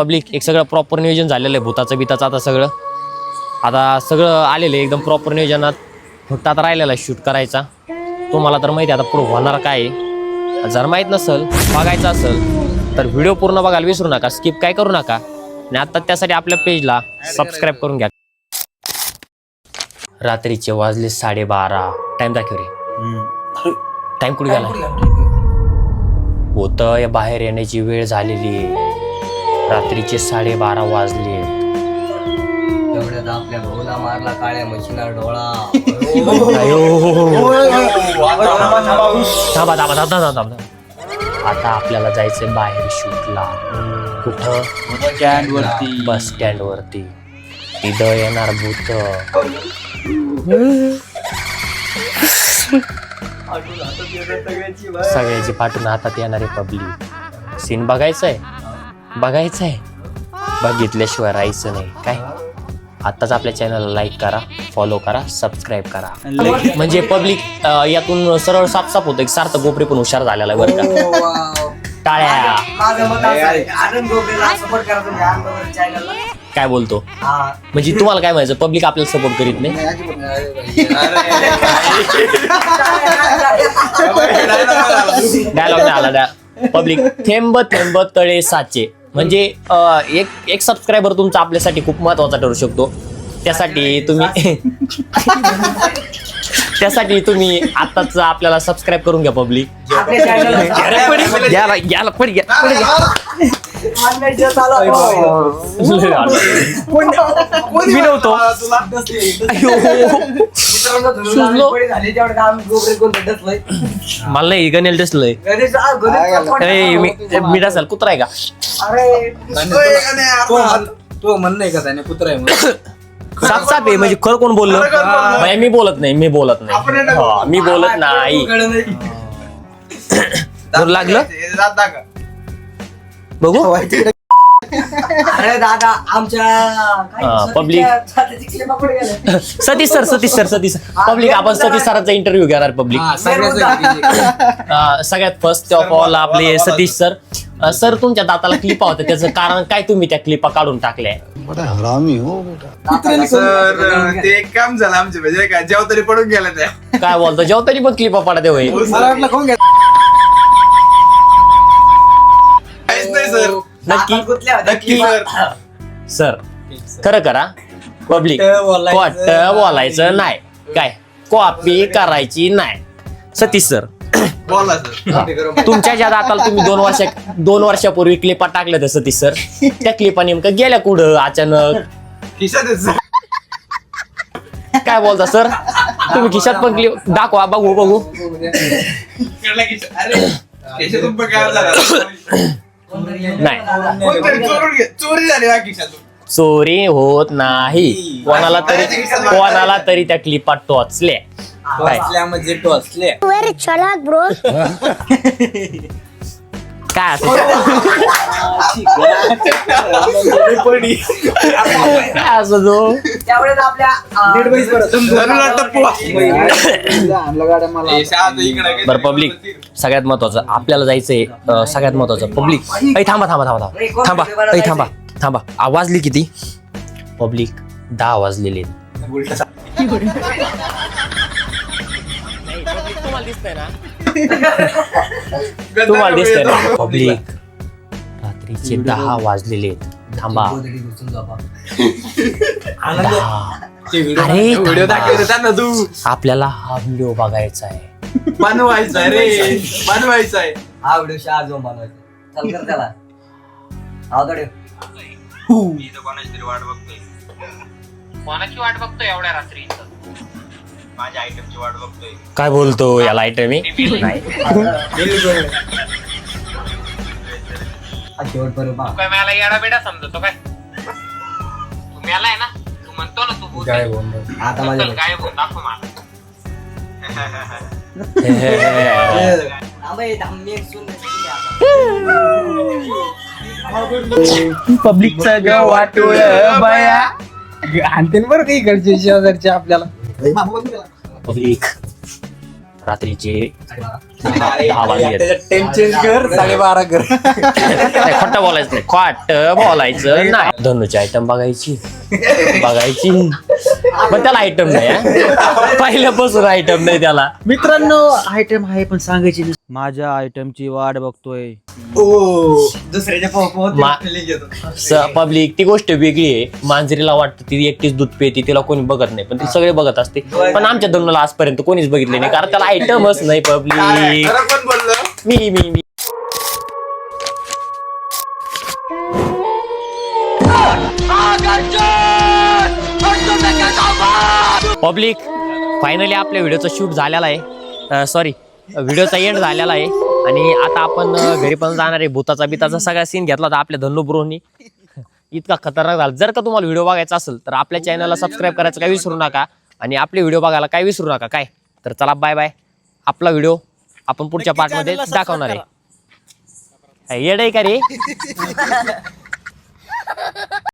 Public एक सगळं proper नियोजन झालेलं आहे भूताचं बिताचं आता सगळं. आता सगळं आलेलं आहे एकदम प्रॉपर नियोजनात. फक्त आता राहिलेला शूट करायचा. तुम्हाला तर माहिती आहे आता पुढं होणार काय आहे. जर माहीत नसेल बघायचं असेल तर व्हिडिओ पूर्ण बघायला विसरू नका स्किप काय करू नका. आणि आता त्यासाठी आपल्या पेजला सबस्क्राईब करून घ्या. रात्रीचे वाजले साडेबारा. टाइम दाखव रे. टाइम कुठे गेला? होतं या बाहेर येण्याची वेळ झालेली आहे. रात्रीचे साडेबारा वाजले. आपल्या भाऊला मारला काळ्या डोळा. आता आपल्याला जायचंय बाहेर शूटला. कुठं? स्टँड वरती. बस स्टँड वरती. तिथं येणार भूत. सगळ्याची पाठून हातात येणारे पब्लिक सीन बघायचंय? बघायचंय. बघितल्याशिवाय राहायचं नाही. काय? आताच आपल्या चॅनलला लाईक करा फॉलो करा सबस्क्राईब करा. म्हणजे पब्लिक यातून सरळ साफ होतं. एक सार्थ गोपरे पण हुशार झालेला आहे बरं का. टाळ्या. आहे, काय बोलतो? हा. म्हणजे तुम्हाला काय म्हणायचं? पब्लिक आपल्याला सपोर्ट करीत नाही? डायलॉग नाही आला पब्लिक थेंब थेंब तळे साचे. म्हणजे अं, एक एक सबस्क्रायबर तुमचा आपल्यासाठी खूप महत्त्वाचा ठरू शकतो. त्यासाठी तुम्ही त्यासाठी तुम्ही आताच आपल्याला सबस्क्राईब करून घ्या पब्लिक आपल्या घ्या घ्या. डसलंय मला नाही गणेल ए, मी असेल कुत्रा आहे का? अरे तो म्हणणं आहे का त्याने कुत्रा आहे साफ साफ आहे म्हणजे खरं कोण बोललं? मी बोलत नाही मी बोलत नाही. मी बोलत नाही. लागलं? बघू? अरे दादा आमच्या हा, public. गेल्या? Satish sir Satish sir Satish public आपण सतीश सरांचा इंटरव्ह्यू घेणार पब्लिक हा, सगळ्यात फर्स्ट ऑफ ऑल आपले सतीश सर. सर तुमच्या दाताला क्लिपा होत्या त्याचं कारण काय तुम्ही त्या क्लिपा काढून टाकल्या? बड़ा हरामी हो बेटा. सर ते एक काम झालं आमचे म्हणजे काय जेव्हा तरी पडून गेल्या त्या. काय बोलतो जेव्हा तरी पण क्लिपा पडते होय. मला वाटलं कोण घ्या नक्की. नक्की. सर खरं करा. पब्लिक खोटं बोलायचं नाही. काय? कॉपी करायची नाही. सतीश सर. बोला सर. तुमच्या ज्या दाताला तुम्ही दोन वर्षा दोन वर्षापूर्वी क्लिपा टाकल्या तर सतीश सर. त्या क्लिपा नेमकं गेल्या कुठं? अचानक. काय बोलता सर? तुम्ही खिशात पण क्लिप दाखवा बघू बघू. नाही. कोणतरी चोरून घे चोरी झाली होत नाही. कोणाला तरी कोणाला तरी त्या क्लिपा टोचल्या. काय टोचल्या म्हणजे टोचल्या. काय असं काय असं त्यावेळेस आपल्या बरं पब्लिक सगळ्यात महत्वाचं आपल्याला जायचंय अं, सगळ्यात महत्वाचं पब्लिक ऐ थांबा थांबा थांबा थांबा. थांबा ऐ थांबा थांबा. आवाजली किती? पब्लिक दहा वाजलेले. तुम्हाला दिसतंय ना. तुम्हाला दिसतंय ना? पब्लिक रात्रीचे दहा वाजलेले आहेत. थांबा. दहा. अरे व्हिडिओ ना तू. आपल्याला हा व्हिडिओ बघायचा आहे. बनवायचा रे. बनवायचा. आहे. हा व्हिडिओ शहा जो बनवायचा. चल कर त्याला. हा. तडे कोणाची वाट बघतोय. कोणाची वाट बघतो एवढ्या रात्री? माझ्या आयटमची वाट बघतोय. काय बोलतो याला आयटम मी शेवट बरोबर काय मला येडा बेडा समजतो काय? तू मेला आहे ना? तू म्हणतो ना तू काय बोललो आता माझ्या काय बोल दाखव मला. थांबे, थांब, मी एक सून देते आता. पब्लिकचं ग वाटोळ बया. आणते बरं काही इकडचे शेजारचे आपल्याला. पब्लिक रात्रीचे दहा वाजले टाइम चेंज कर साडेबारा कर नाही खोटं बोलायचं नाही खोट बोलायचं नाही धनुची आयटम बघायची बघायची पण त्याला आयटम नाही हा. पहिल्यापासून आयटम नाही त्याला. मित्रांनो आयटम आहे पण सांगायची नाही. माझ्या आयटमची वाट बघतोय. मा- पब्लिक ती गोष्ट वेगळी आहे. मांजरीला वाटतं ती एकटीच दूध पिते तिला कोणी बघत नाही पण ती सगळे बघत असते. पण आमच्या धनुला आजपर्यंत कोणीच बघितले नाही कारण त्याला आयटमच नाही पब्लिक बोललं? मी मी मी. पब्लिक फायनली आपल्या व्हिडिओचा शूट झालेला आहे. सॉरी व्हिडिओचा एंड झालेला आहे. आणि आता आपण घरी पण जाणार आहे. भूताचा बिताचा सगळा सीन घेतला होता आपल्या धनु ब्रोनी इतका खतरनाक झाला. जर का तुम्हाला व्हिडिओ बघायचा असेल तर आपल्या चॅनलला सबस्क्राईब करायचं काय विसरू नका. आणि आपले व्हिडिओ बघायला काय विसरू नका. काय? तर चला बाय बाय आपला व्हिडिओ आपण पुढच्या पार्टमध्ये दाखवणार आहे. येड का रे?